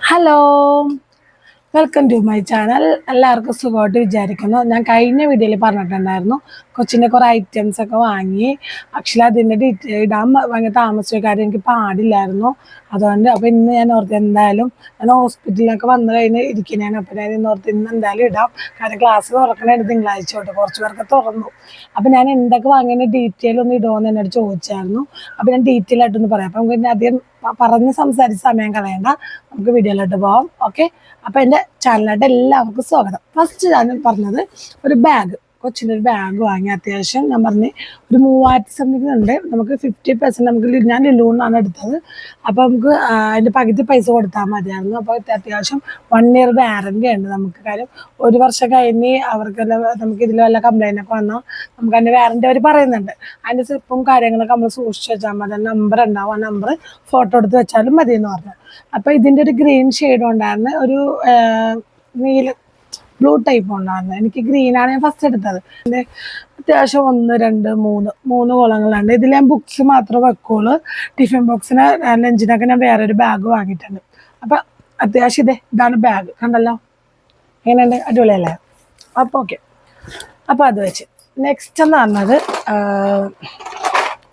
Hello welcome to my channel എല്ലാവർക്കും സുഖമായിട്ട് വിചാരിക്കുന്നു. ഞാൻ കഴിഞ്ഞ വീഡിയോയിൽ പറഞ്ഞിട്ടുണ്ടായിരുന്നു. കൊച്ചിന്റെ കുറേ ഐറ്റംസ് ഒക്കെ വാങ്ങി. ആക്ച്വലി അതിന്റെ ഡീറ്റെയിൽ ഇടാൻ ഭയങ്കര താമസിച്ച കാര്യം എനിക്ക് പാടില്ലായിരുന്നു. അതുകൊണ്ട് അപ്പോൾ ഇന്ന് ഞാൻ ഓർത്ത് എന്തായാലും ഞാൻ ഹോസ്പിറ്റലിലൊക്കെ വന്നു കഴിഞ്ഞ് ഇരിക്കുന്നതാണ്. അപ്പോൾ ഞാൻ ഇന്ന് ഓർത്ത് ഇന്ന് എന്തായാലും ഇടാം. കാരണം ക്ലാസ് തുറക്കണേ തിങ്കളാഴ്ച തൊട്ട് കുറച്ച് പേർക്ക് തുറന്നു. അപ്പോൾ ഞാൻ എന്തൊക്കെ വാങ്ങിയതിന്റെ ഡീറ്റെയിൽ ഒന്ന് ഇടുമെന്ന് എന്നോട് ചോദിച്ചായിരുന്നു. അപ്പോൾ ഞാൻ ഡീറ്റെയിൽ ആയിട്ടൊന്ന് പറയാം. അപ്പം ഇനി അധികം പറഞ്ഞ് സംസാരിച്ച് സമയം കളയണ്ട. നമുക്ക് വീഡിയോയിലോട്ട് പോവാം. ഓക്കെ അപ്പോൾ എന്റെ ചാനലിലോട്ട് എല്ലാവർക്കും സ്വാഗതം. ഫസ്റ്റ് ഞാൻ പറഞ്ഞത് ഒരു ബാഗ് കൊച്ചിന്റെ ഒരു ബാഗ് വാങ്ങി അത്യാവശ്യം. ഞാൻ പറഞ്ഞ് ഒരു മൂവായിരത്തി സംതിങ് ഉണ്ട്. നമുക്ക് ഫിഫ്റ്റി പെർസെന്റ് നമുക്ക് ഞാൻ ലുലൂന്നാണ് എടുത്തത്. അപ്പോൾ നമുക്ക് അതിന്റെ പകുതി പൈസ കൊടുത്താൽ മതിയായിരുന്നു. അപ്പോൾ അത്യാവശ്യം വൺ ഇയർ വാറന്റി ഉണ്ട് നമുക്ക്. കാര്യം ഒരു വർഷം കഴിഞ്ഞ് അവർക്ക് നമുക്ക് ഇതിൽ വല്ല കംപ്ലൈന്റ് ഒക്കെ വന്നാൽ നമുക്ക് അതിന്റെ വാറന്റി അവർ പറയുന്നുണ്ട്. അതിന്റെ സ്ലിപ്പും കാര്യങ്ങളൊക്കെ നമ്മൾ സൂക്ഷിച്ച് വെച്ചാൽ മതി. നമ്പർ ഉണ്ടാവും. ആ നമ്പർ ഫോട്ടോ എടുത്ത് വെച്ചാലും മതി എന്ന് പറഞ്ഞു. അപ്പോൾ ഇതിന്റെ ഒരു ഗ്രീൻ ഷെയ്ഡ് ഉണ്ടായിരുന്നു. ഒരു നീല ബ്ലൂ ടൈപ്പ് ഉണ്ടായിരുന്നു എനിക്ക് ഗ്രീനാണ് ഞാൻ ഫസ്റ്റ് എടുത്തത്. എന്റെ അത്യാവശ്യം ഒന്ന് രണ്ട് മൂന്ന് മൂന്ന് കുളങ്ങളുണ്ട്. ഇതിൽ ഞാൻ ബുക്സ് മാത്രമേ വെക്കുള്ളൂ. ടിഫിൻ ബോക്സിന് ലഞ്ചിനൊക്കെ ഞാൻ ഒരു ബാഗ് വാങ്ങിയിട്ടുണ്ട്. അപ്പം അത്യാവശ്യം ഇതേ ഇതാണ് ബാഗ് കണ്ടല്ലോ? എങ്ങനെയുണ്ട്? അടിപൊളിയല്ലേ? അപ്പോൾ ഓക്കെ അപ്പോൾ അത് വെച്ച്. നെക്സ്റ്റ് എന്ന് പറഞ്ഞത്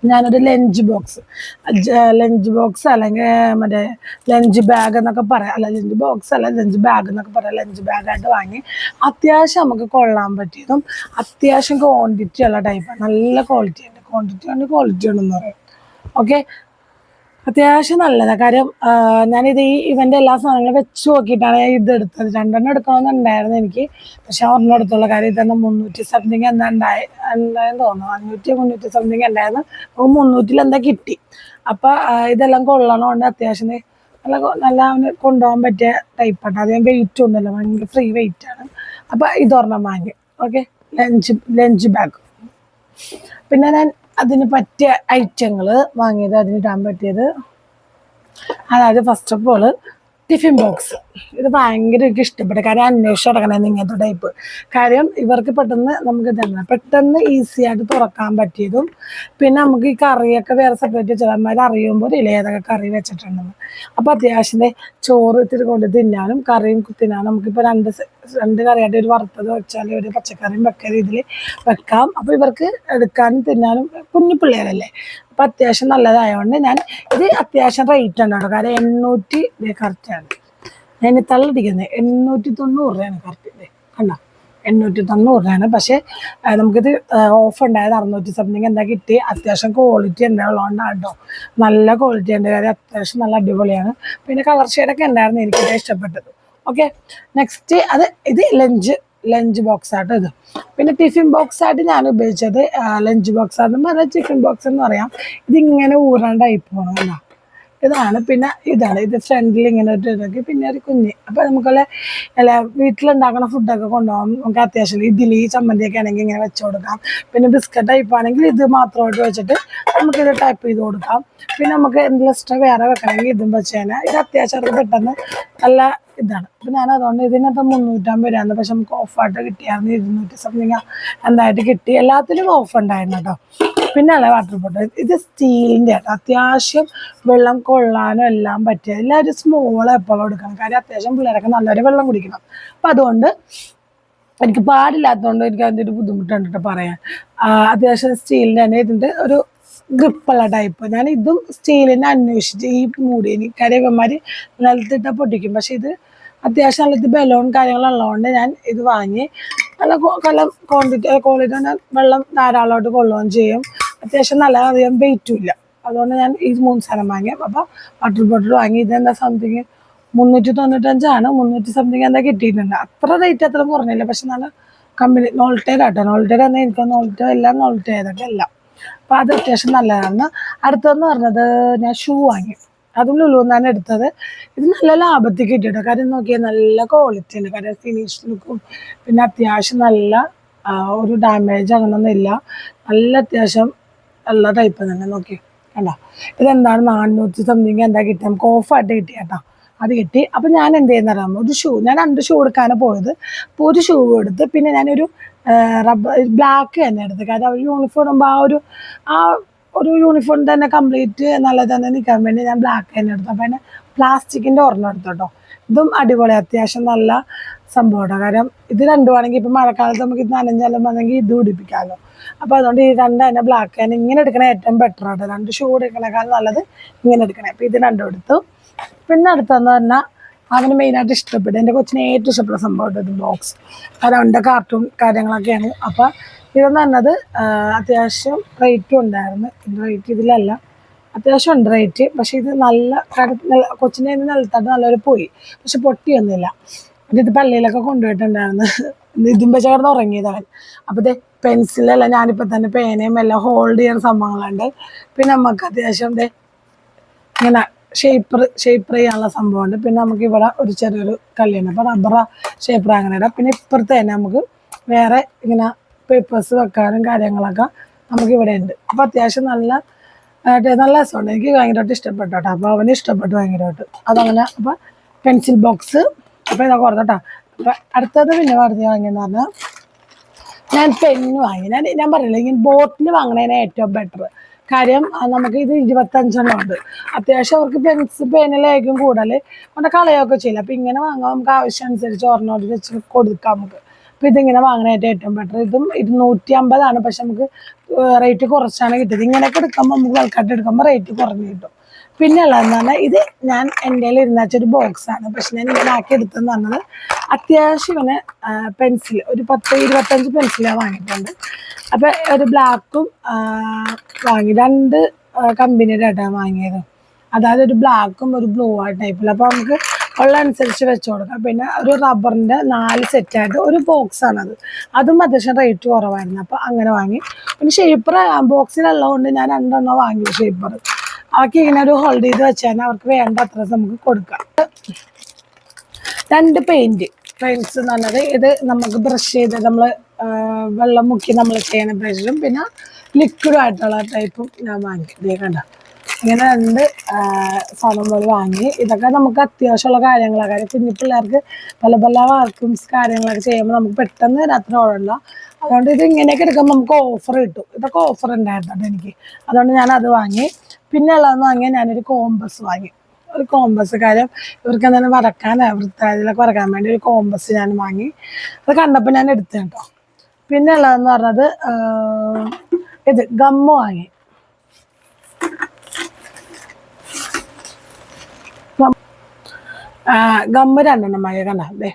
ഞാനൊരു ലഞ്ച് ബോക്സ്. ലഞ്ച് ബോക്സ് അല്ലെങ്കിൽ മറ്റേ ലഞ്ച് ബാഗ് എന്നൊക്കെ പറയാം. അല്ല ലഞ്ച് ബോക്സ് അല്ല ലഞ്ച് ബാഗ് എന്നൊക്കെ പറയാം. ലഞ്ച് ബാഗായിട്ട് വാങ്ങി. അത്യാവശ്യം നമുക്ക് കൊള്ളാൻ പറ്റിയതും അത്യാവശ്യം ക്വാണ്ടിറ്റി ഉള്ള ടൈപ്പാണ് നല്ല ക്വാളിറ്റി ഉണ്ട്. ക്വാണ്ടിറ്റി ഉണ്ട് ക്വാളിറ്റി ഉണ്ടെന്ന് പറയാം. ഓക്കെ അത്യാവശ്യം നല്ലതാണ് കാര്യം ഞാനിത് ഈ ഇവന്റെ എല്ലാ സാധനങ്ങളും വെച്ച് നോക്കിയിട്ടാണ് ഞാൻ ഇത് എടുത്തത്. രണ്ടെണ്ണം എടുക്കണമെന്നുണ്ടായിരുന്നു എനിക്ക്. പക്ഷെ ഒരെണ്ണം എടുത്തുള്ള കാര്യം ഇതെന്നെ മുന്നൂറ്റി സംതിങ് എന്താ ഉണ്ടായി എന്തായെന്ന് തോന്നുന്നു. അഞ്ഞൂറ്റി മുന്നൂറ്റി സംതിങ് ഉണ്ടായിരുന്നു അപ്പോൾ മുന്നൂറ്റിൽ എന്താ കിട്ടി. അപ്പോൾ ഇതെല്ലാം കൊള്ളണോണ്ട് അത്യാവശ്യം നല്ല നല്ല കൊണ്ടുപോകാൻ പറ്റിയ ടൈപ്പാണ് അധികം വെയിറ്റ് ഒന്നുമില്ല. ഭയങ്കര ഫ്രീ വെയിറ്റ് ആണ്. അപ്പോൾ ഇതൊരെണ്ണം വാങ്ങി. ഓക്കെ ലഞ്ച് ലഞ്ച് ബാഗ് പിന്നെ ഞാൻ അതിന് പറ്റിയ ഐറ്റങ്ങൾ വാങ്ങിയത് അതിനിടാൻ പറ്റിയത്. അതായത് first of all tiffin box ഇത് ഭയങ്കര എനിക്ക് ഇഷ്ടപ്പെട്ട. കാര്യം അന്വേഷിച്ച് ഇറങ്ങണമെന്ന് ഇങ്ങനത്തെ ടൈപ്പ് കാര്യം ഇവർക്ക് പെട്ടെന്ന് നമുക്ക് തന്നെ. പെട്ടെന്ന് ഈസി ആയിട്ട് തുറക്കാൻ പറ്റിയതും പിന്നെ നമുക്ക് ഈ കറിയൊക്കെ വേറെ സെപ്പറേറ്റ് ചിലന്മാർ അറിയുമ്പോൾ ഇല്ല ഏതൊക്കെ കറി വെച്ചിട്ടുണ്ടെന്ന്. അപ്പോൾ അത്യാവശ്യം ചോറ് ഇത്തിരി കൊണ്ട് തിന്നാനും കറിയും തിന്നാനും നമുക്കിപ്പോൾ രണ്ട് രണ്ട് കറിയായിട്ട് ഒരു വറുത്തത് വെച്ചാൽ ഒരു പച്ചക്കറിയും വെക്ക രീതിയിൽ വെക്കാം. അപ്പോൾ ഇവർക്ക് എടുക്കാനും തിന്നാനും കുഞ്ഞു പിള്ളേരല്ലേ? അപ്പോൾ അത്യാവശ്യം നല്ലതായതുകൊണ്ട് ഞാൻ ഇത് അത്യാവശ്യം റേറ്റ് ഉണ്ട് കേട്ടോ. കാരണം എണ്ണൂറ്റി കറക്റ്റാണ് ഞാൻ തള്ളിടിക്കുന്നത് എണ്ണൂറ്റി തൊണ്ണൂറ് രൂപയാണ് കറക്റ്റ് കണ്ടോ? എണ്ണൂറ്റി തൊണ്ണൂറ് രൂപയാണ്. പക്ഷേ നമുക്കിത് ഓഫ് ഉണ്ടായത് അറുന്നൂറ്റി സംതിങ് എന്താ കിട്ടി അത്യാവശ്യം ക്വാളിറ്റി ഉണ്ടാവുള്ളതുകൊണ്ടാണ് കേട്ടോ. നല്ല ക്വാളിറ്റി ഉണ്ട്. കാര്യം അത്യാവശ്യം നല്ല അടിപൊളിയാണ്. പിന്നെ കളർ ഷെയ്ഡൊക്കെ ഉണ്ടായിരുന്നു എനിക്കിത് ഇഷ്ടപ്പെട്ടത്. ഓക്കെ നെക്സ്റ്റ് അത് ഇത് ലഞ്ച് ലഞ്ച് ബോക്സ് ആയിട്ട് ഇത്. പിന്നെ ടിഫിൻ ബോക്സ് ആയിട്ട് ഞാൻ ഉപയോഗിച്ചത് ലഞ്ച് ബോക്സ് ആണെന്ന് പറഞ്ഞാൽ ചിക്കൻ ബോക്സ് എന്ന് പറയാം. ഇതിങ്ങനെ ഊറാണ്ടായി പോകണം എന്നാ ഇതാണ് പിന്നെ ഇതാണ്. ഇത് ഫ്രണ്ടിൽ ഇങ്ങനെ ഒരു ഇതൊക്കെ പിന്നെ ഒരു കുഞ്ഞ്. അപ്പോൾ നമുക്കുള്ള അല്ല വീട്ടിലുണ്ടാക്കുന്ന ഫുഡൊക്കെ കൊണ്ടുപോകാം. നമുക്ക് അത്യാവശ്യം ഇഡ്ഡലി ചമ്മന്തിയൊക്കെ ആണെങ്കിൽ ഇങ്ങനെ വെച്ച് കൊടുക്കാം. പിന്നെ ബിസ്ക്കറ്റ് ടൈപ്പ് ആണെങ്കിൽ ഇത് മാത്രമായിട്ട് വെച്ചിട്ട് നമുക്കിത് ടൈപ്പ് ചെയ്ത് കൊടുക്കാം. പിന്നെ നമുക്ക് എന്തെങ്കിലും എക്സ്ട്രാ വേറെ വെക്കണമെങ്കിൽ ഇതും വെച്ച് ഇത് അത്യാവശ്യം പെട്ടെന്ന് നല്ല ഇതാണ്. അപ്പം ഞാൻ അതുകൊണ്ട് ഇതിനകത്ത് മുന്നൂറ്റമ്പത് രൂപയാണ് പക്ഷെ നമുക്ക് ഓഫായിട്ട് കിട്ടിയാന്ന് ഇരുന്നൂറ്റി സംതിങ് എന്തായിട്ട് കിട്ടി. എല്ലാത്തിലും ഓഫ് ഉണ്ടായിരുന്നു കേട്ടോ. പിന്നെ അല്ല വാട്ടർ ബോട്ടിൽ ഇത് സ്റ്റീലിന്റെ കേട്ടോ. അത്യാവശ്യം വെള്ളം കൊള്ളാനും എല്ലാം പറ്റിയ എല്ലാവരും സ്മോൾ എപ്പോഴും എടുക്കണം. കാര്യം അത്യാവശ്യം പിള്ളേരൊക്കെ നല്ലൊരു വെള്ളം കുടിക്കണം. അപ്പം അതുകൊണ്ട് എനിക്ക് പാടില്ലാത്തതുകൊണ്ട് എനിക്ക് അതിന്റെ ഒരു ബുദ്ധിമുട്ടുണ്ട് കേട്ടോ പറയാൻ. അത്യാവശ്യം സ്റ്റീലിന്റെ തന്നെ ഇതിന്റെ ഒരു ഗ്രിപ്പുള്ള ടൈപ്പ് ഞാൻ ഇതും സ്റ്റീലിനെ അന്വേഷിച്ച് ഈ മൂടി എനിക്ക് കരയവന്മാർ നിലത്തിട്ട പൊട്ടിക്കും. പക്ഷെ ഇത് അത്യാവശ്യം നല്ല ബലോൺ കാര്യങ്ങളുള്ളതുകൊണ്ട് ഞാൻ ഇത് വാങ്ങി. നല്ല നല്ല ക്വാണ്ടിറ്റി ക്വാളിറ്റി തന്നെ വെള്ളം ധാരാളമായിട്ട് കൊള്ളുകയും ചെയ്യും. അത്യാവശ്യം നല്ല അധികം വെയിറ്റും ഇല്ല. അതുകൊണ്ട് ഞാൻ ഈ മൂന്ന് സാധനം വാങ്ങി. അപ്പോൾ വാട്ടർ ബോട്ടിൽ വാങ്ങി. ഇതെന്താ സംതിങ് മുന്നൂറ്റി തൊണ്ണൂറ്റഞ്ചാണ്. മുന്നൂറ്റി സംതിങ് എന്താ കിട്ടിയിട്ടുണ്ട്. അത്ര റേറ്റ് അത്ര കുറഞ്ഞില്ല. പക്ഷെ നല്ല കമ്പനി നോൾട്ടേഡ് ആട്ടോ നോൾട്ടേഡ് എന്നാൽ എനിക്ക് നോൾട്ടോ എല്ലാം നോൾട്ടേ എല്ലാം. അപ്പോൾ അത് അത്യാവശ്യം നല്ലതാണ് അടുത്തതെന്ന് പറഞ്ഞത് ഞാൻ ഷൂ വാങ്ങി. അതും ലുലുന്നാണ് എടുത്തത്. ഇത് നല്ല ലാഭത്തിൽ കിട്ടിയിട്ടോ? കാര്യം നോക്കിയാൽ നല്ല ക്വാളിറ്റി ഉണ്ട് കാര്യം ഫിനിഷ് ലുക്കും പിന്നെ അത്യാവശ്യം നല്ല ഒരു ഡാമേജ് അങ്ങനൊന്നും ഇല്ല. നല്ല അത്യാവശ്യം നല്ല ടൈപ്പ് തന്നെ നോക്കി കണ്ടോ? ഇതെന്താണ് നാനൂറ്റി സംതിങ് എന്താ കിട്ടിയത് നമുക്ക് ഓഫായിട്ട് കിട്ടി കേട്ടോ. അത് കിട്ടി. അപ്പം ഞാൻ എന്ത് ചെയ്യുന്നറിയാമോ? ഒരു ഷൂ ഞാൻ രണ്ട് ഷൂ എടുക്കാനാണ് പോയത്. അപ്പോൾ ഒരു ഷൂ എടുത്ത് പിന്നെ ഞാനൊരു റബ്ബർ ബ്ലാക്ക് തന്നെ എടുത്ത്. കാര്യം അവർ യൂണിഫോം ഇടുമ്പോൾ ആ ഒരു ആ ഒരു യൂണിഫോം തന്നെ കംപ്ലീറ്റ് നല്ല തന്നെ നിൽക്കാൻ വേണ്ടി ഞാൻ ബ്ലാക്ക് തന്നെ എടുത്തു. അപ്പം അതിന് പ്ലാസ്റ്റിക്കിന്റെ ഒരെണ്ണം എടുത്തു കേട്ടോ. ഇതും അടിപൊളി അത്യാവശ്യം നല്ല സംഭവമാണ് കാരണം ഇത് രണ്ടുമാണെങ്കിൽ ഇപ്പം മഴക്കാലത്ത് നമുക്ക് ഇത് നനഞ്ഞാലും വന്നെങ്കിൽ ഇത് പിടിപ്പിക്കാമല്ലോ. അപ്പോൾ അതുകൊണ്ട് ഈ രണ്ട് തന്നെ ബ്ലാക്ക് തന്നെ ഇങ്ങനെ എടുക്കണേ ഏറ്റവും ബെറ്റർ ആണ് രണ്ട് ഷൂ എടുക്കണേക്കാൾ നല്ലത് ഇങ്ങനെ എടുക്കണേ. അപ്പോൾ ഇത് രണ്ടും എടുത്തു. പിന്നെ അടുത്തെന്ന് പറഞ്ഞാൽ അവന് മെയിനായിട്ട് ഇഷ്ടപ്പെട്ടു എന്റെ കൊച്ചിനെ ഏറ്റവും ഇഷ്ടപ്പെട്ട സംഭവം ഒരു ബോക്സ് കാരണം അവന്റെ കാർട്ടൂൺ കാര്യങ്ങളൊക്കെയാണ്. അപ്പം ഇതെന്ന് പറഞ്ഞത് അത്യാവശ്യം റേറ്റും ഉണ്ടായിരുന്നു. റേറ്റ് ഇതിലല്ല. അത്യാവശ്യം ഉണ്ട് റേറ്റ് പക്ഷേ ഇത് നല്ല കൊച്ചിനെ നിലത്താണ്ട് നല്ലൊരു പോയി. പക്ഷെ പൊട്ടിയൊന്നുമില്ല. എന്നിട്ട് പള്ളിയിലൊക്കെ കൊണ്ടുപോയിട്ടുണ്ടായിരുന്നു. ഇതും വെച്ച് കിടന്ന് ഉറങ്ങിയത് അവൻ. അപ്പോൾ പെൻസിലല്ല ഞാനിപ്പോൾ തന്നെ പേനയും എല്ലാം ഹോൾഡ് ചെയ്യുന്ന സംഭവങ്ങളുണ്ട്. പിന്നെ നമുക്ക് അത്യാവശ്യം ഇങ്ങനെ ഷേപ്പർ ഷേപ്പർ ചെയ്യാനുള്ള സംഭവമുണ്ട്. പിന്നെ നമുക്ക് ഇവിടെ ഒരു ചെറിയൊരു കല്ലുണ്ട് അപ്പോൾ റബ്ബറ ഷേപ്പർ അങ്ങനെ ഇടാം. പിന്നെ ഇപ്പുറത്ത് തന്നെ നമുക്ക് വേറെ ഇങ്ങനെ പേപ്പേഴ്സ് വെക്കാനും കാര്യങ്ങളൊക്കെ നമുക്ക് ഇവിടെ ഉണ്ട്. അപ്പോൾ അത്യാവശ്യം നല്ല നല്ല രസമുണ്ട്. എനിക്ക് ഭയങ്കരമായിട്ട് ഇഷ്ടപ്പെട്ടു കേട്ടോ. അപ്പോൾ അവന് ഇഷ്ടപ്പെട്ടു ഭയങ്കരമായിട്ട്. അതങ്ങനെ അപ്പോൾ പെൻസിൽ ബോക്സ് അപ്പോൾ ഇതൊക്കെ ഓർത്തോട്ടോ അപ്പോൾ അടുത്തത് പിന്നെ പറഞ്ഞു വാങ്ങിയെന്ന് പറഞ്ഞാൽ ഞാൻ പെന്ന് വാങ്ങി. ഞാൻ ഞാൻ പറഞ്ഞില്ല ഇങ്ങനെ ബോട്ടിൽ വാങ്ങണേനെ ഏറ്റവും ബെറ്റർ കാര്യം നമുക്ക് ഇത് ഇരുപത്തഞ്ചെണ്ണം ഉണ്ട്. അത്യാവശ്യം അവർക്ക് പെൻസിൽ പേനലായിരിക്കും കൂടുതൽ. കൊണ്ട് കളയൊക്കെ ചെയ്യില്ല. അപ്പം ഇങ്ങനെ വാങ്ങാൻ നമുക്ക് ആവശ്യം അനുസരിച്ച് ഒരെണ്ണോട് വെച്ച് കൊടുക്കാം നമുക്ക്. അപ്പം ഇതിങ്ങനെ വാങ്ങാനായിട്ട് ഏറ്റവും ബെറ്റർ ഇതും ഇരുന്നൂറ്റി അമ്പതാണ് പക്ഷെ നമുക്ക് റേറ്റ് കുറച്ചാണ് കിട്ടിയത്. ഇങ്ങനെയൊക്കെ എടുക്കുമ്പോൾ നമുക്ക് ആൾക്കാട്ട് എടുക്കുമ്പോൾ റേറ്റ് കുറഞ്ഞ് കിട്ടും. പിന്നെ ഉള്ളതെന്ന് പറഞ്ഞാൽ ഇത് ഞാൻ എന്റെ ഇരുന്ന ഒരു ബോക്സ് ആണ് പക്ഷെ ഞാൻ ഇങ്ങനെ ആക്കി പറഞ്ഞത് അത്യാവശ്യം ഇങ്ങനെ പെൻസിൽ ഒരു പത്ത് ഇരുപത്തഞ്ച് പെൻസിലാണ് വാങ്ങിയിട്ടുണ്ട്. അപ്പം ഒരു ബ്ലാക്കും വാങ്ങി. രണ്ട് കമ്പനിയുടെ ആയിട്ടാണ് വാങ്ങിയത്. അതായത് ഒരു ബ്ലാക്കും ഒരു ബ്ലൂ ആ ടൈപ്പിൽ അപ്പോൾ നമുക്ക് ഉള്ള അനുസരിച്ച് വെച്ച് കൊടുക്കാം. പിന്നെ ഒരു റബ്ബറിന്റെ നാല് സെറ്റായിട്ട് ഒരു ബോക്സ് അത് അതും അത്യാവശ്യം റേറ്റ് കുറവായിരുന്നു. അപ്പോൾ അങ്ങനെ വാങ്ങി. പിന്നെ ഷേപ്പർ ബോക്സിലുള്ളതുകൊണ്ട് ഞാൻ രണ്ടെണ്ണം വാങ്ങി ഷേപ്പർ അവർക്ക് ഇങ്ങനെ ഒരു ഹോൾഡ് ചെയ്ത് വെച്ചാൽ അവർക്ക് വേണ്ട അത്ര നമുക്ക് കൊടുക്കാം. രണ്ട് പെയിന്റ് പെയിന്റ്സ് എന്ന് പറഞ്ഞത് ഇത് നമുക്ക് ബ്രഷ് ചെയ്ത് നമ്മൾ വെള്ളം മുക്കി നമ്മൾ ചെയ്യുന്ന ബ്രഷും പിന്നെ ലിക്വിഡ് ആയിട്ടുള്ള ടൈപ്പും ഞാൻ വാങ്ങി. കണ്ട? ഇങ്ങനെ രണ്ട് സാധനം പോലെ വാങ്ങി. ഇതൊക്കെ നമുക്ക് അത്യാവശ്യമുള്ള കാര്യങ്ങളാണ് കാര്യം കുഞ്ഞു പിള്ളേർക്ക് പല പല വർക്കുംസ് കാര്യങ്ങളൊക്കെ ചെയ്യുമ്പോൾ നമുക്ക് പെട്ടെന്ന് രാത്രി ഓടണ്ട അതുകൊണ്ട് ഇത് ഇങ്ങനെയൊക്കെ എടുക്കുമ്പോൾ നമുക്ക് ഓഫർ കിട്ടും. ഇതൊക്കെ ഓഫർ ഉണ്ടായിരുന്നു എനിക്ക് അതുകൊണ്ട് ഞാൻ അത് വാങ്ങി. പിന്നെ ഉള്ളതെന്ന് പറഞ്ഞാൽ ഞാനൊരു കോമ്പസ് വാങ്ങി. ഒരു കോമ്പസ് കാര്യം ഇവർക്ക് എന്തായാലും വരക്കാൻ വൃത്താതിലൊക്കെ വരക്കാൻ വേണ്ടി ഒരു കോമ്പസ് ഞാൻ വാങ്ങി. അത് കണ്ടപ്പോൾ ഞാൻ എടുത്തു കേട്ടോ. പിന്നെ ഉള്ളതെന്ന് പറഞ്ഞത് ഇത് ഗമ്മ് വാങ്ങി. ഗമ്മ് രണ്ടെണ്ണം വാങ്ങി കണ്ട?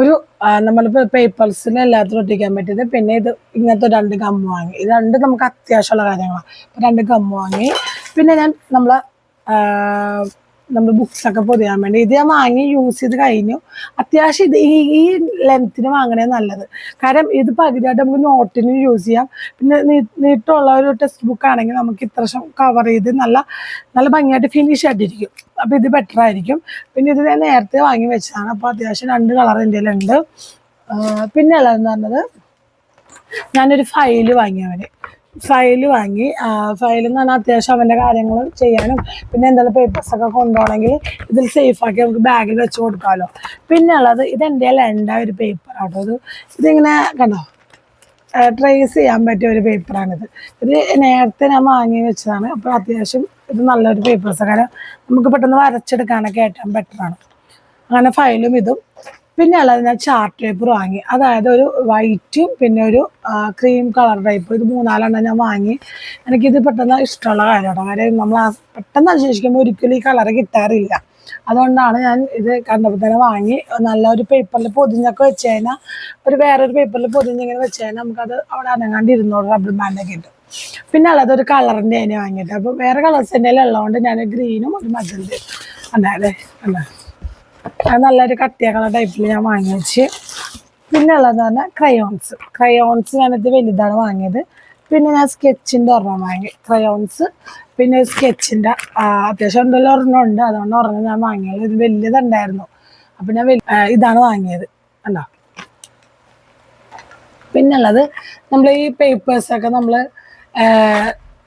ഒരു നമ്മളിപ്പോൾ പേപ്പേഴ്സിൽ എല്ലാത്തിലും ഒട്ടിക്കാൻ പറ്റിയത് പിന്നെ ഇത് ഇങ്ങനത്തെ രണ്ട് ഗമ്മ് വാങ്ങി. ഇത് രണ്ട് നമുക്ക് അത്യാവശ്യമുള്ള കാര്യങ്ങളാണ് രണ്ട് ഗമ്മ് വാങ്ങി. പിന്നെ ഞാൻ നമ്മൾ ബുക്സ് ഒക്കെ പൊതിയാൻ വേണ്ടി ഇത് ഞാൻ വാങ്ങി യൂസ് ചെയ്ത് കഴിഞ്ഞു. അത്യാവശ്യം ഇത് ഈ ലെങ്ത്തിന് വാങ്ങണേ നല്ലത്. കാരണം ഇത് പകുതിയായിട്ട് നമുക്ക് നോട്ടിന് യൂസ് ചെയ്യാം. പിന്നെ നീട്ടുള്ള ഒരു ടെക്സ്റ്റ് ബുക്ക് ആണെങ്കിൽ നമുക്ക് ഇത്ര കവർ ചെയ്ത് നല്ല നല്ല ഭംഗിയായിട്ട് ഫിനിഷ് ആയിട്ടിരിക്കും. അപ്പോൾ ഇത് ബെറ്റർ ആയിരിക്കും. പിന്നെ ഇത് ഞാൻ നേരത്തെ വാങ്ങി വെച്ചതാണ്. അപ്പോൾ അത്യാവശ്യം രണ്ട് കളർ എന്റെ ഉണ്ട് പിന്നെ ഉള്ളതെന്ന് പറഞ്ഞത് ഞാനൊരു ഫയൽ വാങ്ങി ഫയൽ വാങ്ങി ഫയൽ എന്ന് പറഞ്ഞാൽ അത്യാവശ്യം അവന്റെ കാര്യങ്ങൾ ചെയ്യാനും പിന്നെ എന്തെങ്കിലും പേപ്പേഴ്സ് ഒക്കെ കൊണ്ടുപോകണമെങ്കിൽ ഇതിൽ സേഫാക്കി നമുക്ക് ബാഗിൽ വെച്ച് കൊടുക്കാമല്ലോ പിന്നെ ഉള്ളത് ഇത് എന്റെ ലണ്ട ഒരു പേപ്പർ ആട്ടോ ഇത് ഇതിങ്ങനെ കണ്ടോ? ട്രേസ് ചെയ്യാൻ പറ്റിയ ഒരു പേപ്പറാണിത് ഇത് നേരത്തെ ഞാൻ വാങ്ങി വെച്ചതാണ്. അപ്പോൾ അത്യാവശ്യം ഇത് നല്ലൊരു പേപ്പേഴ്സ് കാരണം നമുക്ക് പെട്ടെന്ന് വരച്ചെടുക്കാനൊക്കെ ഏറ്റവും ബെറ്ററാണ് അങ്ങനെ ഫയലും ഇതും. പിന്നെ ഉള്ളത് ഞാൻ ചാർട്ട് പേപ്പർ വാങ്ങി. അതായത് ഒരു വൈറ്റും പിന്നെ ഒരു ക്രീം കളർ ടൈപ്പ് ഇത് മൂന്നാലെണ്ണം ഞാൻ വാങ്ങി. എനിക്കിത് പെട്ടെന്ന് ഇഷ്ടമുള്ള കാര്യമാണ് കാര്യം നമ്മൾ പെട്ടെന്ന് അന്വേഷിക്കുമ്പോൾ ഒരിക്കലും ഈ കളർ കിട്ടാറില്ല. അതുകൊണ്ടാണ് ഞാൻ ഇത് കണ്ടപ്പോൾ തന്നെ വാങ്ങി. നല്ല ഒരു പേപ്പറിൽ പൊതിഞ്ഞൊക്കെ വെച്ച് കഴിഞ്ഞാൽ ഒരു വേറൊരു പേപ്പറിൽ പൊതിഞ്ഞിങ്ങനെ വെച്ച് കഴിഞ്ഞാൽ നമുക്കത് അവിടെ അനങ്ങാണ്ട് ഇരുന്നൂറ് റബ്ബർ ബാൻഡൊക്കെ ഉണ്ട് പിന്നെ ഉള്ളത് ഒരു കളറിന്റെ അതിനെ വാങ്ങിയിട്ട് അപ്പോൾ വേറെ കളേഴ്സ് എന്റെ ഉള്ളതുകൊണ്ട് ഞാൻ ഗ്രീനും ഒരു മജന്തയും അതെ അല്ലേ? അല്ലേ അത് നല്ലൊരു കട്ടിയ കളർ ടൈപ്പിൽ ഞാൻ വാങ്ങി വെച്ച്. പിന്നെ ഉള്ളതെന്ന് പറഞ്ഞാൽ ക്രയോൺസ് ക്രയോൺസ് ഞാനിത് വലുതാണ് വാങ്ങിയത്. പിന്നെ ഞാൻ സ്കെച്ചിന്റെ ഒരെണ്ണം വാങ്ങി. ക്രയോൺസ് പിന്നെ സ്കെച്ചിന്റെ അത്യാവശ്യം എന്തെല്ലാം ഒരെണ്ണം ഉണ്ട്. അതുകൊണ്ട് ഒരെണ്ണം ഞാൻ വാങ്ങിയത് ഇത് വലിയതുണ്ടായിരുന്നു അപ്പം ഞാൻ ഇതാണ് വാങ്ങിയത്. കണ്ടോ? പിന്നുള്ളത് നമ്മൾ ഈ പേപ്പേഴ്സൊക്കെ നമ്മൾ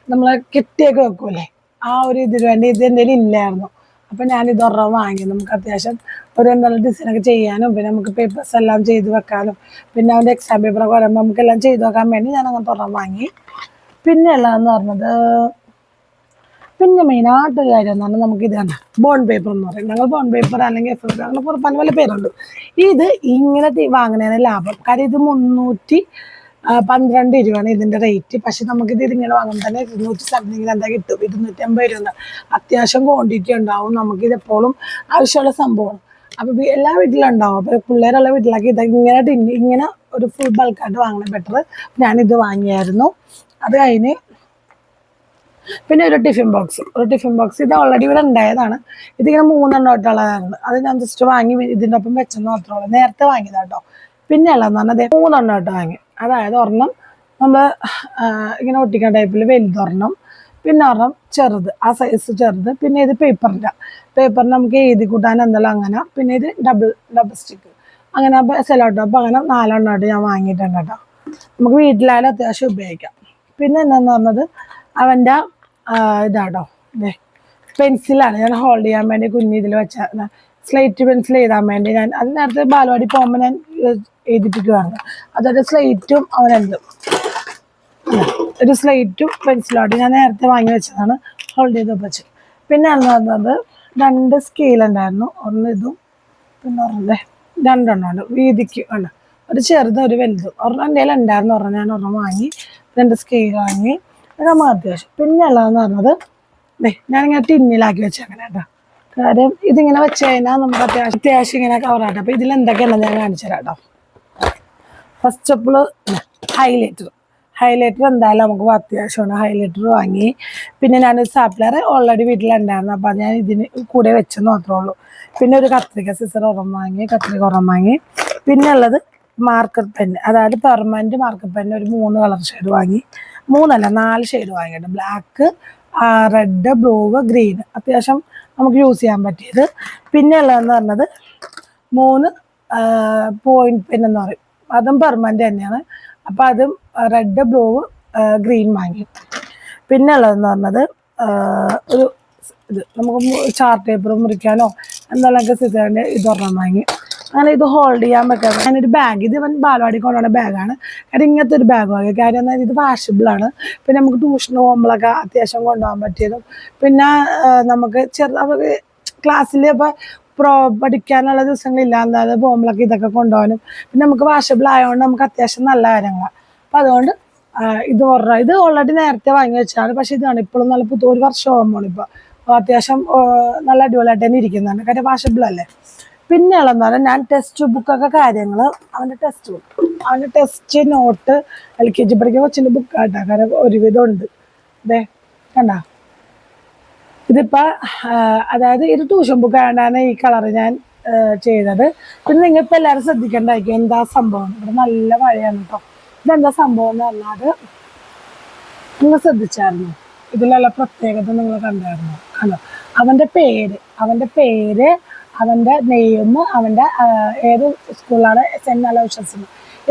നമ്മൾ കെട്ടിയൊക്കെ വെക്കൂലേ ആ ഒരു ഇതിന് വേണ്ടി ഇത് എന്തെങ്കിലും ഇല്ലായിരുന്നു. അപ്പം ഞാൻ ഇത് ഒരെണ്ണം വാങ്ങി. നമുക്ക് അത്യാവശ്യം ഒരു എന്തെങ്കിലും ഡിസൈനൊക്കെ ചെയ്യാനും പിന്നെ നമുക്ക് പേപ്പേഴ്സ് എല്ലാം ചെയ്ത് വെക്കാനും പിന്നെ അവന്റെ എക്സാം പേപ്പറൊക്കെ വരുമ്പോൾ നമുക്കെല്ലാം ചെയ്ത് വെക്കാൻ വേണ്ടി ഞാൻ അങ്ങനത്തെ ഒരെണ്ണം വാങ്ങി. പിന്നെ ഉള്ളതെന്ന് പറഞ്ഞത് പിന്നെ മെയിനായിട്ടൊരു കാര്യം എന്ന് പറഞ്ഞാൽ നമുക്ക് ഇതാണ് ബോൺ പേപ്പർ എന്ന് പറയും. ഞങ്ങൾ ബോൺ പേപ്പർ അല്ലെങ്കിൽ എഫ് അങ്ങനെ പല പല പേരുണ്ട്. ഇത് ഇങ്ങനെ വാങ്ങുന്നതിന് ലാഭം. കാര്യം ഇത് മുന്നൂറ്റി പന്ത്രണ്ട് രൂപയാണ് ഇതിന്റെ റേറ്റ് പക്ഷെ നമുക്ക് ഇത് ഇങ്ങനെ വാങ്ങുമ്പോൾ തന്നെ ഇരുന്നൂറ്റി സംതിങ്ങിൽ എന്താ കിട്ടും? ഇരുന്നൂറ്റി അമ്പത് രൂപ അത്യാവശ്യം ക്വാണ്ടിറ്റി ഉണ്ടാവും. നമുക്ക് ഇത് എപ്പോഴും ആവശ്യമുള്ള സംഭവമാണ്. അപ്പൊ എല്ലാ വീട്ടിലും ഉണ്ടാവും അപ്പൊ പിള്ളേരുള്ള വീട്ടിലൊക്കെ ഇത് ഇങ്ങനെ ഇങ്ങനെ ഒരു ഫുൾ ബൾക്കായിട്ട് വാങ്ങണ ബെറ്റർ ഞാനിത് വാങ്ങിയായിരുന്നു. അത് കഴിഞ്ഞ് പിന്നെ ഒരു ടിഫിൻ ബോക്സ് ഒരു ടിഫിൻ ബോക്സ് ഇത് ഓൾറെഡി ഇവിടെ ഉണ്ടായതാണ്. ഇതിങ്ങനെ മൂന്നെണ്ണം ഇട്ടുള്ളതായിരുന്നു അത് ഞാൻ ജസ്റ്റ് വാങ്ങി ഇതിന്റെ ഒപ്പം വെച്ചെന്ന് മാത്രമേ ഉള്ളൂ. നേരത്തെ വാങ്ങിയതാട്ടോ പിന്നെ ഉള്ളതെന്ന് പറഞ്ഞാൽ അതെ മൂന്നെണ്ണം ഇട്ട് വാങ്ങി. അതായത് ഒരെണ്ണം നമ്മൾ ഇങ്ങനെ ഒട്ടിക്കുന്ന ടൈപ്പിൽ വലുതൊരെണ്ണം പിന്നെ ഒരെണ്ണം ചെറുത് ആ സൈസ് ചെറുത് പിന്നെ ഇത് പേപ്പറിന്റെ പേപ്പറിന് നമുക്ക് എഴുതി കൂട്ടാൻ എന്തെല്ലാം അങ്ങനെ പിന്നെ ഇത് ഡബിൾ ഡബിൾ സ്റ്റിക്ക് അങ്ങനെ സെലോ ടോപ്പ് അങ്ങനെ നാലെണ്ണമായിട്ട് ഞാൻ വാങ്ങിയിട്ടുണ്ട് കേട്ടോ. നമുക്ക് വീട്ടിലായാലും അത്യാവശ്യം ഉപയോഗിക്കാം. പിന്നെ എന്താന്ന് പറഞ്ഞത് അവന്റെ ഇതാട്ടോ അല്ലേ പെൻസിലാണ് ഞാൻ ഹോൾഡ് ചെയ്യാൻ വേണ്ടി കുഞ്ഞിതിൽ വെച്ച സ്ലേറ്റ് പെൻസിൽ എഴുതാൻ വേണ്ടി ഞാൻ അത് നേരത്തെ ബാലവാടി പോകുമ്പോൾ ഞാൻ എഴുതിപ്പിക്കുവാണ്. അതായത് സ്ലേറ്റും അവനെന്തും ഒരു സ്ലേറ്റും പെൻസിലോട്ട് ഞാൻ നേരത്തെ വാങ്ങി വെച്ചതാണ്. ഹോൾഡ് ചെയ്ത് വെച്ച്. പിന്നെ പറഞ്ഞത് രണ്ട് സ്കെയിൽ ഉണ്ടായിരുന്നു. ഒന്ന് ഇതും പിന്നെ പറഞ്ഞേ രണ്ടെണ്ണം ഉണ്ട് വീതിക്ക് ഉണ്ട് ഒരു ചെറുതും ഒരു വലുതും. ഒരെണ്ണം എന്റെ ഉണ്ടായിരുന്നു. ഒരെണ്ണം ഞാൻ ഒരെണ്ണം വാങ്ങി. രണ്ട് സ്കെയിൽ വാങ്ങി. നമുക്ക് അത്യാവശ്യം പിന്നെ ഉള്ളതെന്ന് പറഞ്ഞത് ഞാനിങ്ങനെ ടിന്നിലാക്കി വെച്ചേക്കണേ കേട്ടോ. കാര്യം ഇതിങ്ങനെ വെച്ച് കഴിഞ്ഞാൽ നമുക്ക് അത്യാവശ്യം അത്യാവശ്യം ഇങ്ങനെ കവറാട്ടെ അപ്പോൾ ഇതിൽ എന്തൊക്കെയാണ് ഞാൻ കാണിച്ചു തരാം കേട്ടോ ഫസ്റ്റ് അപ്പോൾ ഹൈലൈറ്റർ ഹൈലൈറ്റർ എന്തായാലും നമുക്ക് അത്യാവശ്യമാണ്. ഹൈലൈറ്റർ വാങ്ങി. പിന്നെ ഞാനൊരു സാപ്ലർ ഓൾറെഡി വീട്ടിലുണ്ടായിരുന്നു. അപ്പോൾ ഞാൻ ഇതിന് കൂടെ വെച്ചെന്ന് മാത്രമേ ഉള്ളൂ. പിന്നെ ഒരു കത്രിക സിസർ ഉറം വാങ്ങി കത്രിക ഉറം വാങ്ങി. പിന്നെ ഉള്ളത് മാർക്കർ പെൻ അതായത് പെർമനന്റ് മാർക്കർ പെൻ ഒരു മൂന്ന് കളർ ഷെയ്ഡ് വാങ്ങി. മൂന്നല്ല നാല് ഷെയ്ഡ് വാങ്ങിയിട്ട് ബ്ലാക്ക് റെഡ് ബ്ലൂ ഗ്രീൻ അത്യാവശ്യം നമുക്ക് യൂസ് ചെയ്യാൻ പറ്റിയത്. പിന്നെ ഉള്ളതെന്ന് പറഞ്ഞത് മൂന്ന് പോയിന്റ് പെൻ എന്ന് പറയും. അതും പെർമനന്റ് തന്നെയാണ്. അപ്പോൾ അതും റെഡ് ബ്ലൂ ഗ്രീൻ വാങ്ങി. പിന്നെ ഉള്ളതെന്ന് പറഞ്ഞത് ഒരു ഇത് നമുക്ക് ചാർട്ട് പേപ്പർ മുറിക്കാനോ എന്തെല്ലാം സിസറിന്റെ ഇതൊരെണ്ണം വാങ്ങി. അങ്ങനെ ഇത് ഹോൾഡ് ചെയ്യാൻ പറ്റാതെ. ഞാനൊരു ബാഗ് ഇത് ഇവൻ ബാലവാടി കൊണ്ടുള്ള ബാഗാണ് കാര്യം ഇങ്ങനത്തെ ഒരു ബാഗ് വാങ്ങി കാര്യം ഇത് വാഷബിൾ ആണ്. പിന്നെ നമുക്ക് ട്യൂഷന് പോകുമ്പോഴൊക്കെ അത്യാവശ്യം കൊണ്ടുപോകാൻ പറ്റിയതും. പിന്നെ നമുക്ക് ചെറു നമുക്ക് ക്ലാസ്സിൽ ഇപ്പോൾ പ്രോ പഠിക്കാനുള്ള ദിവസങ്ങളില്ല. അല്ലാതെ പോകുമ്പോഴൊക്കെ ഇതൊക്കെ കൊണ്ടുപോകാനും. പിന്നെ നമുക്ക് വാഷബിൾ ആയതുകൊണ്ട് നമുക്ക് അത്യാവശ്യം നല്ല കാര്യങ്ങളാണ് അപ്പം അതുകൊണ്ട് ഇത് പറഞ്ഞ ഇത് ഓൾറെഡി നേരത്തെ വാങ്ങി വെച്ചാണ് പക്ഷേ ഇതാണ് ഇപ്പോഴും നല്ല പുതു ഒരു വർഷം ആകുമ്പോൾ ഇപ്പോൾ അത്യാവശ്യം നല്ല അടിപൊളിയായിട്ട് തന്നെ ഇരിക്കുന്നതാണ്. കാര്യം വാഷബിൾ അല്ലേ? പിന്നെ ഉള്ളതെന്ന് പറഞ്ഞാൽ ഞാൻ ടെസ്റ്റ് ബുക്കൊക്കെ കാര്യങ്ങൾ അവന്റെ ടെസ്റ്റ് ബുക്ക് അവന്റെ test note L K G പഠിക്കുന്ന കൊച്ചിന്റെ ബുക്ക് ആട്ടാ. കാരണം ഒരുവിധം ഉണ്ട്. അതെ കണ്ട? ഇതിപ്പോൾ അതായത് ഇത് ട്യൂഷൻ ബുക്ക് ആയതുകൊണ്ടാണ് ഈ കളർ ഞാൻ ചെയ്തത്. പിന്നെ നിങ്ങളിപ്പോൾ എല്ലാവരും ശ്രദ്ധിക്കേണ്ടായിരിക്കും എന്താ സംഭവം. ഇവിടെ നല്ല മഴയാണ് കേട്ടോ ഇതെന്താ സംഭവം എന്ന് പറഞ്ഞാൽ നിങ്ങൾ ശ്രദ്ധിച്ചായിരുന്നു. ഇതിലുള്ള പ്രത്യേകത നിങ്ങൾ കണ്ടായിരുന്നു. കണ്ടോ? അവന്റെ പേര് അവന്റെ പേര് അവന്റെ നെയ്യും അവന്റെ ഏത് സ്കൂളാണ് സെന്റ് അലോഷ്യസ്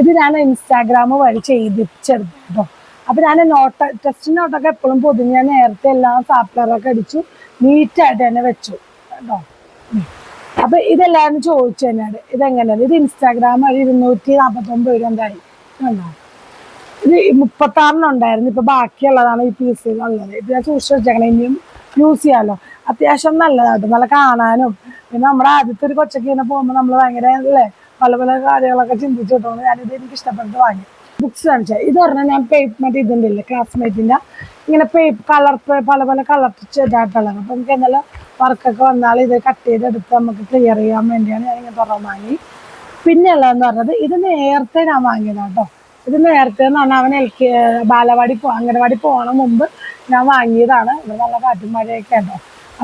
ഇത് ഞാൻ ഇൻസ്റ്റാഗ്രാം വഴി ചെയ്തിച്ചെടുത്തു കേട്ടോ അപ്പോൾ ഞാൻ നോട്ട് ടെസ്റ്റ് നോട്ടൊക്കെ എപ്പോഴും പൊതിഞ്ഞ് ഞാൻ നേരത്തെ എല്ലാം സാപ്ലറൊക്കെ അടിച്ചു നീറ്റായിട്ട് തന്നെ വെച്ചു കേട്ടോ. അപ്പൊ ഇതെല്ലാവരും ചോദിച്ചു തന്നെയാണ് ഇതെങ്ങനെയാണ്? ഇത് ഇൻസ്റ്റാഗ്രാം വഴി ഇരുന്നൂറ്റി നാൽപ്പത്തൊമ്പത് രൂപ എന്തായി? ഇത് മുപ്പത്താറിനുണ്ടായിരുന്നു ഇപ്പൊ ബാക്കിയുള്ളതാണ് ഈ പീസുകളുള്ളത് ഇത് ഞാൻ സൂക്ഷിച്ചു വെച്ചേക്കണം ഇനിയും യൂസ് ചെയ്യാലോ. അത്യാവശ്യം നല്ലതായിട്ട് നല്ല കാണാനും. പിന്നെ നമ്മുടെ ആദ്യത്തെ ഒരു കൊച്ചൊക്കെ ഇങ്ങനെ പോകുമ്പോൾ നമ്മൾ ഭയങ്കര അല്ലേ പല പല കാര്യങ്ങളൊക്കെ ചിന്തിച്ചിട്ടുണ്ട് ഞാനിത് എനിക്ക് ഇഷ്ടപ്പെട്ട് വാങ്ങി. ബുക്സ് കാണിച്ചാൽ ഇത് പറഞ്ഞാൽ ഞാൻ പേപ്പർ മറ്റേ ഇതിന്റെ ഇല്ലേ ക്ലാസ്മേറ്റിന്റെ ഇങ്ങനെ പേപ്പ് കളർ പല പല കളർ ചെയ്തായിട്ടുള്ളത് അപ്പം നമുക്ക് എന്തെല്ലാം വർക്കൊക്കെ വന്നാൽ ഇത് കട്ട് ചെയ്തെടുത്ത് നമുക്ക് ക്ലിയർ ചെയ്യാൻ വേണ്ടിയാണ് ഞാൻ ഇങ്ങനെ തുറന്ന് വാങ്ങി പിന്നെയുള്ളതെന്ന് പറഞ്ഞത് ഇത് നേരത്തെ ഞാൻ വാങ്ങിയതാണ് കേട്ടോ. ഇത് നേരത്തെ എന്ന് പറഞ്ഞാൽ അവൻ എൽ കെ ബാലവാടി പോ അംഗനവാടി പോകണ മുമ്പ് ഞാൻ വാങ്ങിയതാണ്. ഇവിടെ നല്ല കാറ്റും മഴയൊക്കെ ഉണ്ടോ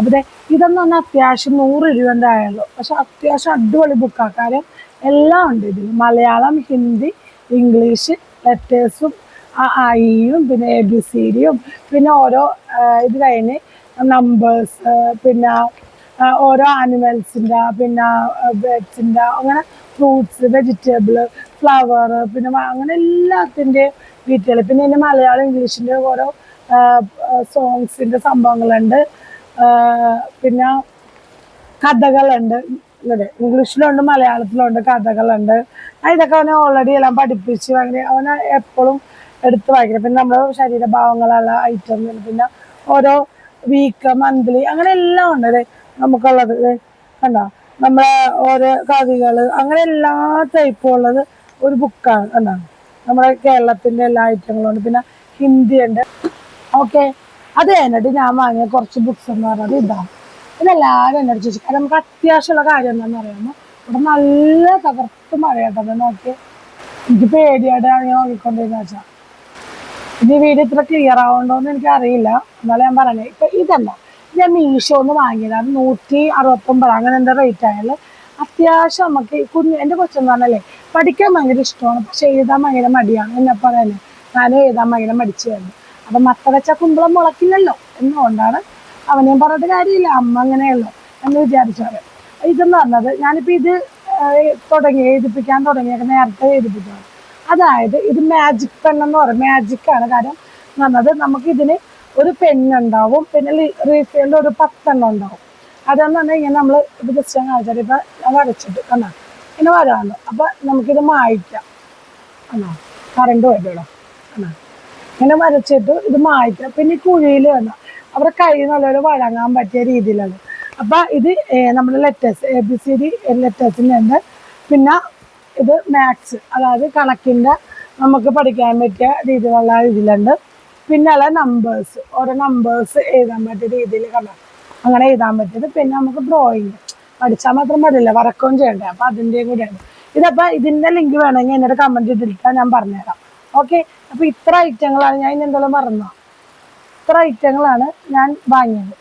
ദേ ഇതെന്ന് പറഞ്ഞാൽ അത്യാവശ്യം നൂറ് രൂപന്റെ ആയുള്ളൂ. പക്ഷെ അത്യാവശ്യം അടിപൊളി ബുക്കാണ് എല്ലാം ഉണ്ട് ഇതിൽ മലയാളം ഹിന്ദി ഇംഗ്ലീഷ് ലെറ്റേഴ്സും ഐയും പിന്നെ എ ബി സി ഡിയും പിന്നെ ഓരോ ഇത് കഴിഞ്ഞ് നമ്പേഴ്സ് പിന്നെ ഓരോ ആനിമൽസിന്റെ പിന്നെ ബേഡ്സിന്റെ അങ്ങനെ ഫ്രൂട്ട്സ് വെജിറ്റബിൾ ഫ്ലവർ പിന്നെ അങ്ങനെ എല്ലാത്തിന്റെയും ഡീറ്റെയിൽ പിന്നെ എന്റെ മലയാളം ഇംഗ്ലീഷിന്റെ ഓരോ സോങ്സിന്റെ സംഭവങ്ങളുണ്ട്. പിന്നെ കഥകളുണ്ട്. അല്ലേ? ഇംഗ്ലീഷിലുണ്ട് മലയാളത്തിലുണ്ട് കഥകളുണ്ട്. ഇതൊക്കെ അവനെ ഓൾറെഡി എല്ലാം പഠിപ്പിച്ച് അങ്ങനെ അവനെ എപ്പോഴും എടുത്ത് വായിക്കണം. പിന്നെ നമ്മുടെ ശരീരഭാവങ്ങളുള്ള ഐറ്റം പിന്നെ ഓരോ വീക്ക് മന്ത്ലി അങ്ങനെ എല്ലാം ഉണ്ട് അല്ലേ? നമുക്കുള്ളത്. കണ്ടോ? നമ്മളെ ഓരോ കവികൾ അങ്ങനെ എല്ലാ ടൈപ്പും ഉള്ളത് ഒരു ബുക്കാണ് കണ്ടോ? നമ്മുടെ കേരളത്തിന്റെ എല്ലാ ഐറ്റങ്ങളും ഉണ്ട്. പിന്നെ ഹിന്ദി ഉണ്ട്. ഓക്കെ അത് എന്നിട്ട് ഞാൻ വാങ്ങിയ കുറച്ച് ബുക്സ് എന്ന് പറയുന്നത് ഇതാണ് ഇതെല്ലാവരും എന്നോട് ചോദിച്ചു കാരണം നമുക്ക് അത്യാവശ്യമുള്ള കാര്യം എന്താണെന്ന് അറിയാമോ? ഇവിടെ നല്ല തകർത്ത് മഴയാട്ടത് നോക്കി എനിക്ക് പേടിയായിട്ടാണ് ഞാൻ നോക്കിക്കൊണ്ടിരുന്ന വെച്ചാൽ ഇനി വീട് ഇത്ര ക്ലിയർ ആവുണ്ടോന്ന് എനിക്ക് അറിയില്ല. എന്നാലും ഞാൻ പറഞ്ഞേ ഇപ്പൊ ഇതല്ല. ഞാൻ മീഷോ ഒന്ന് വാങ്ങിയതാണ് നൂറ്റി അറുപത്തൊമ്പത് അങ്ങനെ എന്താ റേറ്റ് ആയാൽ അത്യാവശ്യം നമുക്ക് കുഞ്ഞ് എന്റെ കൊച്ചെന്ന് പറഞ്ഞാലേ പഠിക്കാൻ ഭയങ്കര ഇഷ്ടമാണ്. പക്ഷെ എഴുതാൻ ഭയങ്കര മടിയാണ്. എന്നെ പറയുന്നത് ഞാൻ ഞാനും എഴുതാൻ ഭയങ്കര മടിച്ചായിരുന്നു അപ്പൊ മത്ത വെച്ച കുമ്പളം മുളക്കില്ലല്ലോ. എന്നുകൊണ്ടാണ് അവനെയും പറഞ്ഞിട്ട് കാര്യമില്ല. അമ്മ അങ്ങനെയല്ലോ എന്ന് വിചാരിച്ചവർ ഇതെന്ന് പറഞ്ഞത് ഞാനിപ്പോ ഇത് തുടങ്ങി എഴുതിപ്പിക്കാൻ തുടങ്ങിയൊക്കെ നേരത്തെ എഴുതിപ്പിച്ചതാണ്. അതായത് ഇത് മാജിക് പെൻ എന്ന് പറയും. മാജിക് ആണ് കാര്യം. എന്ന് പറഞ്ഞത് നമുക്ക് ഇതിന് ഒരു പെണ്ണുണ്ടാവും പിന്നെ റീഫിൽഡ് ഒരു പത്തെണ്ണം ഉണ്ടാവും. അതെന്ന് പറഞ്ഞാൽ ഇങ്ങനെ നമ്മൾ ഇത് ജസ്റ്റ് കാണിച്ചാൽ ഇപ്പൊ ഞാൻ വരച്ചിട്ട് കണ്ടാ? ഇങ്ങനെ വരാമല്ലോ അപ്പൊ നമുക്കിത് മായ്ക്കാം. കണ്ടോ? കറണ്ട് വരുമല്ലോ കണ്ടോ? ഇങ്ങനെ വരച്ചിട്ട് ഇത് മായ്ക്കാം പിന്നെ കുഴിയിൽ വേണം അവരുടെ കൈ നല്ലപോലെ വഴങ്ങാൻ പറ്റിയ രീതിയിലാണ്. അപ്പൊ ഇത് നമ്മുടെ letters A B C D ലെറ്റേഴ്സിന്റെ ഉണ്ട് പിന്നെ ഇത് മാത്സ് അതായത് കണക്കിന്റെ നമുക്ക് പഠിക്കാൻ പറ്റിയ രീതിയിലുള്ള ഇതിലുണ്ട്. പിന്നെ ഉള്ള നമ്പേഴ്സ് ഓരോ നമ്പേഴ്സ് എഴുതാൻ പറ്റിയ രീതിയിൽ കണ്ടു അങ്ങനെ എഴുതാൻ പറ്റിയത്. പിന്നെ നമുക്ക് ഡ്രോയിങ് പഠിച്ചാൽ മാത്രം മതിയില്ല വരക്കുകയും ചെയ്യണ്ടേ? അപ്പൊ അതിന്റെയും കൂടെയാണ്. ഇതപ്പോ ഇതിന്റെ ലിങ്ക് വേണമെങ്കിൽ എന്നോട് കമന്റ് ഇട്ടിട്ട് ഞാൻ പറഞ്ഞുതരാം ഓക്കെ അപ്പൊ ഇത്ര ഐറ്റങ്ങളാണ്. ഞാൻ എന്തെങ്കിലും മറന്നോ? ഇത്ര ഐറ്റങ്ങളാണ് ഞാൻ വാങ്ങിയത്.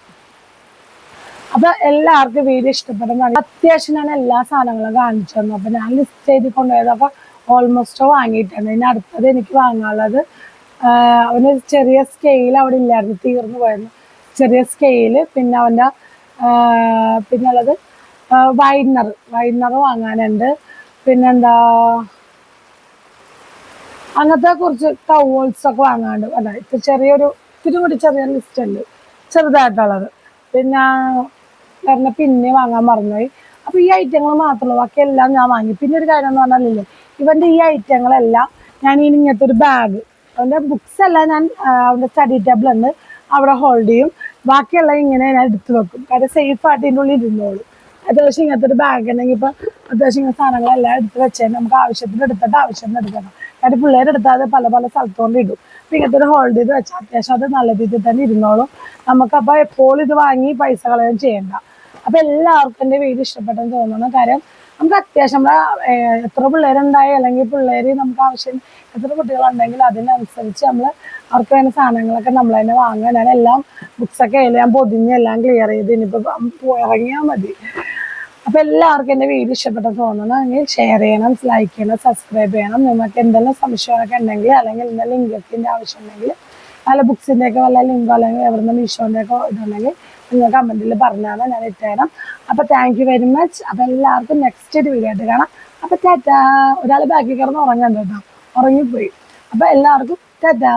അപ്പൊ എല്ലാവർക്കും വീഡിയോ ഇഷ്ടപ്പെടുന്നതാണ്. അത്യാവശ്യം ഞാൻ എല്ലാ സാധനങ്ങളും കാണിച്ചു തന്നു അപ്പൊ ഞാൻ ലിസ്റ്റ് ചെയ്ത് കൊണ്ടുപോയത്. അപ്പൊ ഓൾമോസ്റ്റ് വാങ്ങിയിട്ടുണ്ട് ഇനി അടുത്തത് എനിക്ക് വാങ്ങാനുള്ളത്. അവന് ചെറിയ സ്കെയിൽ അവിടെ ഇല്ലായിരുന്നു. തീർന്നു പോയിരുന്നു ചെറിയ സ്കെയിൽ പിന്നെ അവന്റെ പിന്നുള്ളത് വൈഡ്നർ വൈഡ്നർ വാങ്ങാനുണ്ട്. പിന്നെന്താ? അങ്ങനത്തെ കുറച്ച് ടവൽസ് ഒക്കെ വാങ്ങാണ്ട് അല്ല ഇപ്പൊ ചെറിയൊരു ഇത്തിരി കൂടി ചെറിയ ലിസ്റ്റ് ഉണ്ട്. ചെറുതായിട്ടുള്ളത്. പിന്നെ പറഞ്ഞ പിന്നെ വാങ്ങാൻ മറന്നുപോയി. അപ്പൊ ഈ ഐറ്റങ്ങൾ മാത്രമല്ല ബാക്കി എല്ലാം ഞാൻ വാങ്ങി. പിന്നെ ഒരു കാര്യം എന്ന് പറഞ്ഞാലില്ലേ ഇവന്റെ ഈ ഐറ്റങ്ങളെല്ലാം ഞാൻ ഇനി ഇങ്ങനത്തെ ഒരു ബാഗ് അവന്റെ ബുക്സ് എല്ലാം ഞാൻ അവന്റെ സ്റ്റഡി ടേബിൾ ഉണ്ട്. അവിടെ ഹോൾഡ് ചെയ്യും. ബാക്കിയെല്ലാം ഇങ്ങനെ ഞാൻ എടുത്തു വെക്കും. കാര്യം സേഫ് ആയിട്ട് ഇതിന്റെ ഉള്ളിൽ ഇരുന്നോളൂ. അത്യാവശ്യം ഇങ്ങനത്തെ ഒരു ബാഗ് ഉണ്ടെങ്കിൽ ഇപ്പൊ അത്യാവശ്യം ഇങ്ങനെ സാധനങ്ങളെല്ലാം എടുത്ത് വെച്ചാൽ നമുക്ക് ആവശ്യത്തിന് എടുത്തിട്ട് ആവശ്യത്തിന് എടുക്കണം. കാര്യം പിള്ളേരെടുത്താൽ അത് പല പല സ്ഥലത്തോണ്ട് ഇടും. അപ്പൊ ഇങ്ങനത്തെ ഒരു ഹോൾഡ് ചെയ്ത് വെച്ചാൽ അത്യാവശ്യം അത് നല്ല രീതിയിൽ തന്നെ ഇരുന്നോളും. നമുക്കപ്പോൾ എപ്പോഴും ഇത് വാങ്ങി പൈസ കളയാൻ ചെയ്യണ്ട. അപ്പൊ എല്ലാവർക്കും എന്റെ വീട് ഇഷ്ടപ്പെട്ടെന്ന് തോന്നുന്നു കാര്യം നമുക്ക് അത്യാവശ്യം നമ്മളെ എത്ര പിള്ളേരുണ്ടായി അല്ലെങ്കിൽ പിള്ളേര് നമുക്ക് ആവശ്യം എത്ര കുട്ടികളുണ്ടെങ്കിൽ അതിനനുസരിച്ച് നമ്മൾ അവർക്ക് വേണ്ട സാധനങ്ങളൊക്കെ നമ്മൾ തന്നെ വാങ്ങുക. ഞാൻ എല്ലാം ബുക്സൊക്കെ എല്ലാം പൊതിഞ്ഞ് എല്ലാം ക്ലിയർ ചെയ്ത് ഇനിയിപ്പോൾ ഇറങ്ങിയാൽ മതി. അപ്പൊ എല്ലാവർക്കും എന്റെ വീഡിയോ ഇഷ്ടപ്പെട്ടെന്ന് തോന്നണമെങ്കിൽ ഷെയർ ചെയ്യണം ലൈക്ക് ചെയ്യണം സബ്സ്ക്രൈബ് ചെയ്യണം. നിങ്ങൾക്ക് എന്തെല്ലാം സംശയമൊക്കെ ഉണ്ടെങ്കിൽ അല്ലെങ്കിൽ എന്തെങ്കിലും ഇംഗ്ലീഷിന്റെ ആവശ്യം ഉണ്ടെങ്കിൽ വല്ല ബുക്സിന്റെ ഒക്കെ വല്ല ലിങ്കോ അല്ലെങ്കിൽ എവിടുന്ന് മീഷോന്റെ ഒക്കെ ഇതുണ്ടെങ്കിൽ നിങ്ങൾ കമന്റിൽ പറഞ്ഞാൽ ഞാൻ ഇട്ടുതരാം അപ്പൊ താങ്ക് യു വെരി മച്ച് അപ്പൊ എല്ലാവർക്കും നെക്സ്റ്റ് ഒരു വീഡിയോ ആയിട്ട് കാണാം. അപ്പൊ ടാറ്റാ ഒരാൾ ബാക്കിൽ കിടന്ന് ഉറങ്ങണ്ട കേട്ടോ. ഉറങ്ങിപ്പോയി. അപ്പൊ എല്ലാവർക്കും ടാറ്റാ